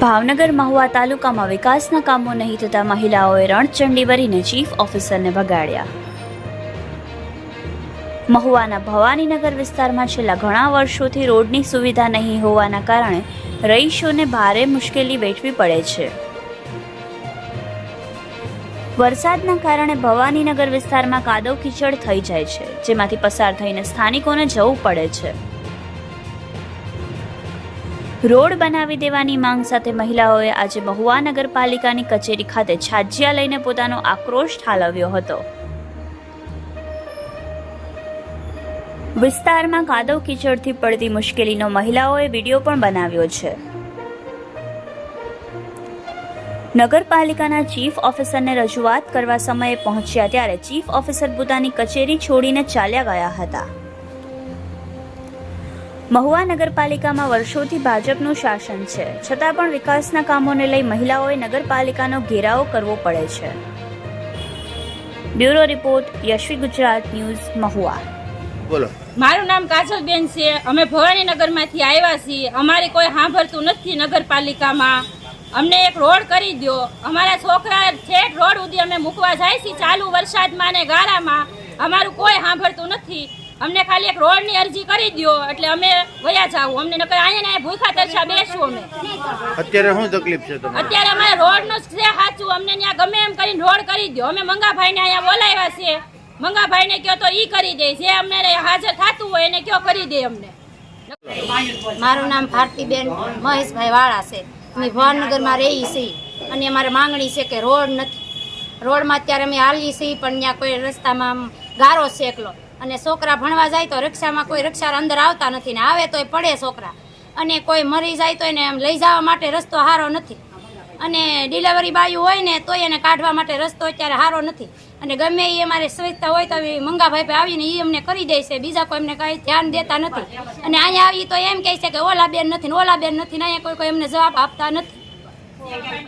ભાવનગર મહુવા તાલુકામાં વિકાસના કામો નહીં થતા મહિલાઓએ રણચંડી ભરીને ચીફ ઓફિસરને ભગાડ્યા. મહુવાના ભવાનીનગર વિસ્તારમાં છેલ્લા ઘણા વર્ષોથી રોડની સુવિધા નહીં હોવાના કારણે રહીશોને ભારે મુશ્કેલી વેઠવી પડે છે. વરસાદના કારણે ભવાનીનગર વિસ્તારમાં કાદવ કીચડ થઈ જાય છે, જેમાંથી પસાર થઈને સ્થાનિકોને જવું પડે છે. રોડ બનાવી દેવાની માંગ સાથે મહિલાઓએ આજે મહુવા નગરપાલિકાની કચેરી ખાતે છાજિયા લઈને પોતાનો આક્રોશ ઠાલવ્યો હતો. વિસ્તારમાં કાદવ કીચડથી પડતી મુશ્કેલીનો મહિલાઓએ વીડિયો પણ બનાવ્યો છે. નગરપાલિકાના ચીફ ઓફિસરને રજૂઆત કરવા સમયે પહોંચ્યા ત્યારે ચીફ ઓફિસર પોતાની કચેરી છોડીને ચાલ્યા ગયા હતા. મહુવા નગરપાલિકામાં વર્ષોથી ભાજપનું શાસન છે. છતાં પણ વિકાસના કામોને લઈ મહિલાઓએ નગરપાલિકાનો ઘેરાવો કરવો પડે છે. Bureau report Yashvi Gujarat news Mahuva. બોલો. મારું નામ કાજલબેન છે. અમે ભવાનીનગરમાંથી આવ્યા છીએ. અમારે કોઈ સાંભળતું નથી નગરપાલિકામાં. અમને એક રોડ કરી દો અમારા છોકરા છેક રોડ સુધી અમે મૂકવા જાય છે ચાલુ વરસાદમાં ને ગારામાં અમારું કોઈ સાંભળતું નથી. અમને ખાલી એક રોડની અરજી કરી દો એટલે અમે વયા જાવું અમને નકર અહીંયા ને ભૂખા તરસા બેસવું અમે. અત્યારે શું તકલીફ છે તમારે? અત્યારે અમારે રોડનું જ છે સાચું. અમને ત્યાં ગમે એમ કરીને રોડ કરી દો અમે મંગાભાઈને અહીંયા બોલાવ્યા છે મંગાભાઈને કયો તો ઈ કરી દે. જે અમને હાજર થતું હોય એને કયો કરી દે અમને. મારું નામ ભારતીબેન મહેશભાઈ વાળા છે. અમે ભાવનગરમાં રહીએ છીએ. અને અમારે માંગણી છે કે રોડ નથી. રોડમાં અત્યારે અમે હાલીએ છીએ, પણ ત્યાં કોઈ રસ્તામાં ગારો છે એકલો. અને છોકરા ભણવા જાય તો રિક્ષામાં કોઈ રિક્ષા અંદર આવતા નથી ને આવે તોય પડે છોકરા. અને કોઈ મરી જાય તો એને લઈ જવા માટે રસ્તો સારો નથી. અને ડિલિવરી બાયું હોય ને તોય એને કાઢવા માટે રસ્તો અત્યારે સારો નથી. અને ગમે એ અમારે સ્વચ્છતા હોય તો મંગા પાસે આવીને એ અમને કરી દે છે. બીજા કોઈ એમને કાંઈ ધ્યાન દેતા નથી. અને અહીંયા આવી તો એમ કહે છે કે ઓલા બેન નથી ને ઓલા બેન નથી અહીંયા કોઈ કોઈ એમને જવાબ આપતા નથી.